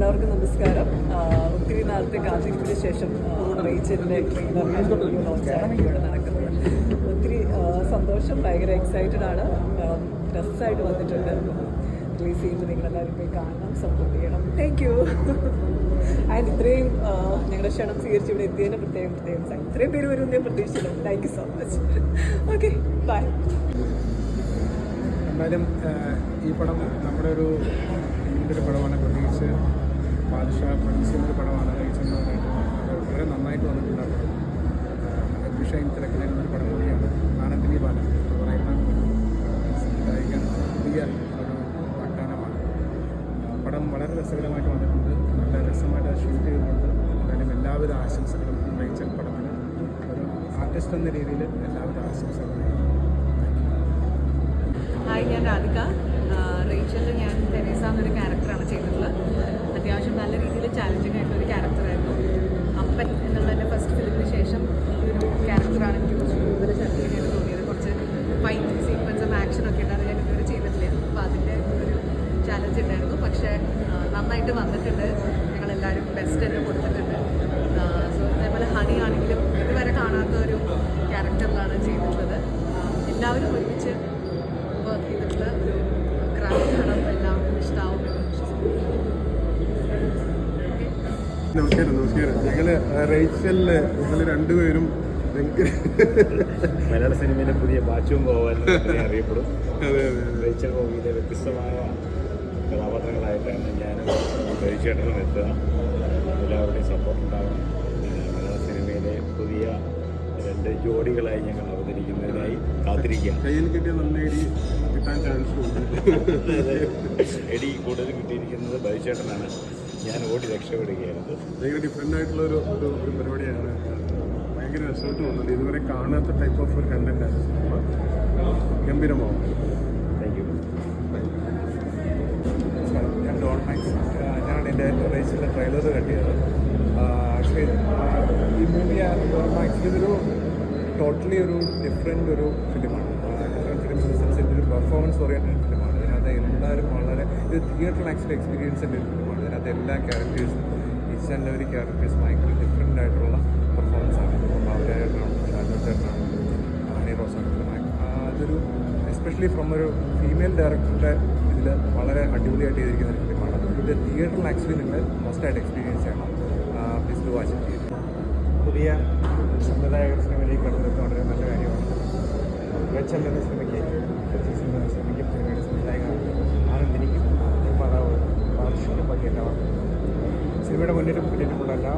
എല്ലാവർക്കും നമസ്കാരം. ഒത്തിരി നാളത്തെ കാത്തിരിപ്പിന് ശേഷം ലോഞ്ചാണ് ഇവിടെ നടക്കുന്നത്. ഒത്തിരി സന്തോഷം ഭയങ്കര എക്സൈറ്റഡ് ആണ്. ഡ്രസ്സായിട്ട് വന്നിട്ടുണ്ട്. റിലീസ് ചെയ്യുമ്പോൾ നിങ്ങളെല്ലാവരും പോയി കാണണം സപ്പോർട്ട് ചെയ്യണം. താങ്ക് യു ആൻഡ് ഇത്രയും ഞങ്ങളുടെ ക്ഷണം സ്വീകരിച്ച് ഇവിടെ എത്തിയതിന് പ്രത്യേകം പ്രത്യേകം. ഇത്രയും പേര് വരും ഞാൻ പ്രതീക്ഷിച്ചില്ല. Thank you so much okay bye എന്തായാലും ഈ പടം നമ്മുടെ ഒരു ഒരു പടമാണ് പ്രത്യേകിച്ച് ബാദുഷാ പ്രൊഡ്യൂസിന്റെ പടമാണ് കഴിച്ചെന്ന് പറയുന്നത്. വളരെ നന്നായിട്ട് വന്നിട്ടുള്ള പടം അഭിഷ തിരക്കിലായിരുന്ന ഒരു പടം കൂടിയാണ് ആനന്ദിനി ബാലൻ. എന്ന് പറയുന്ന സംവിധായിക പുതിയ ഒരു വാഗ്ദാനമാണ്. പടം വളരെ രസകരമായിട്ട് വന്നിട്ടുണ്ട്. നല്ല രസമായിട്ട് ഷൂട്ട് ചെയ്തിട്ടുണ്ട്. എന്തായാലും എല്ലാവിധ ആശംസകളും റേച്ചൽ പടത്തിന്. ഒരു ആർട്ടിസ്റ്റ് എന്ന രീതിയിൽ എല്ലാവിധ ആശംസകളും ഹായ് ഞാൻ രാധിക. ചാലഞ്ചിങ് ആയിട്ടുള്ള ഒരു ക്യാരക്ടറായിരുന്നു അപ്പൻ എന്നുള്ള എന്റെ ഫസ്റ്റ് ഫിലിമിന് ശേഷം ഈ ഒരു ക്യാരക്ടറാണ് എനിക്ക് കുറച്ച് കൂടുതൽ ചാലഞ്ചിങ് തോന്നിയത്. കുറച്ച് ഫൈറ്റ് സീക്വൻസും ആക്ഷനൊക്കെ അത് ഞാൻ ഇതുവരെ ചെയ്തിട്ടില്ല. അപ്പോൾ അതിന്റെ ഒരു ചാലഞ്ച് ഉണ്ടായിരുന്നു. പക്ഷേ നന്നായിട്ട് വന്നിട്ടുണ്ട്. ഞങ്ങളെല്ലാവരും ബെസ്റ്റ് തന്നെ കൊടുത്തിട്ടുണ്ട്. സോ അതേപോലെ ഹണി ആണെങ്കിലും ഇതുവരെ കാണാത്ത ഒരു ക്യാരക്ടറിലാണ് ചെയ്തിട്ടുള്ളത്. എല്ലാവരും ഒരുമിച്ച് വർക്ക് ചെയ്തിട്ടുള്ള ഒരു നമസ്കാരം നമസ്കാരം. ഞങ്ങൾ റേച്ചലിൽ നിങ്ങൾ രണ്ടുപേരും മലയാള സിനിമയിലെ പുതിയ ബാച്ചും പോവാൻ അറിയപ്പെടും. റേച്ചൽ ഗോപിയിലെ വ്യത്യസ്തമായ കഥാപാത്രങ്ങളായിട്ടാണ് ഞാനും റേച്ചേട്ടനും എത്തുക. എല്ലാവരുടെയും സപ്പോർട്ട് ഉണ്ടാവണം. മലയാള സിനിമയിലെ പുതിയ രണ്ട് ജോഡികളായി ഞങ്ങൾ അവതരിക്കുന്നതിനായി കാത്തിരിക്കുക. കയ്യിൽ കിട്ടിയ നല്ല കിട്ടാൻ ചാൻസ് ഉണ്ട് എടി കൂടുതൽ കിട്ടിയിരിക്കുന്നത് ബൈചേട്ടനാണ്. ഞാൻ ഓടി രക്ഷപ്പെടുകയായിരുന്നു. ഭയങ്കര ഡിഫറെന്റ് ആയിട്ടുള്ള ഒരു ഒരു പരിപാടിയാണ്. ഭയങ്കര രസമായിട്ട് തോന്നുന്നുണ്ട്. ഇതുവരെ കാണാത്ത ടൈപ്പ് ഓഫ് ഒരു കണ്ടന്റ് ആണ്. ഗംഭീരമാവും. താങ്ക് യു ഞാൻ ഡോൺ മാക്സ് ഞാനാണ് എന്റെ റേസിന്റെ ട്രെയിലർ കട്ടിയത് പക്ഷേ ഈ മൂവി ഡോൺ മാക്സ് ഇതൊരു ടോട്ടലി ഒരു ഡിഫറെന്റ് ഒരു ഫിലിമാണ് ഡിഫറെന്റ് ഫിലിം ഇൻ സെൻസ് ഒരു പെർഫോമൻസ് ഓറിയന്റഡ് വളരെ ഇത് തിയേറ്ററിൽ ആക്ച്വലി എക്സ്പീരിയൻസിന്റെ ഒരു ഫിലിമാണ് അതിനകത്ത് എല്ലാ ക്യാരക്ടേഴ്സും ഈച്ച് ആൻഡ് എവരി ക്യാരക്ടേഴ്സ് ഭയങ്കര ഡിഫറെന്റ് ആയിട്ടുള്ള പെർഫോമൻസ് ആണ്. ഇപ്പം ബാബുരായിട്ടാണ് ഷാജോട്ടേട്ടനാണ് ഹണി റോസാണ് അതൊരു എസ്പെഷ്യലി ഫ്രം ഒരു ഫീമെയിൽ ഡയറക്ടറുടെ ഇതിൽ വളരെ അടിപൊളിയായിട്ട് ചെയ്തിരിക്കുന്ന ഒരു ഫിലിമാണ് ഇത് തിയേറ്ററിൽ ആക്ച്വലി നിങ്ങൾ മസ്റ്റായിട്ട് എക്സ്പീരിയൻസ് ചെയ്യണം. പ്ലീസ് ടു വാച്ച് ഇറ്റ് പുതിയ സംവിധായകർ സിനിമയിലേക്ക് കടന്നിരുന്ന വളരെ നല്ല കാര്യമാണ്. വെച്ചൽ എന്ന സിനിമയ്ക്ക് എന്ന സിനിമയ്ക്കും എല്ലാവർക്കും മുന്നിലും പിന്നിലുമുള്ള എല്ലാ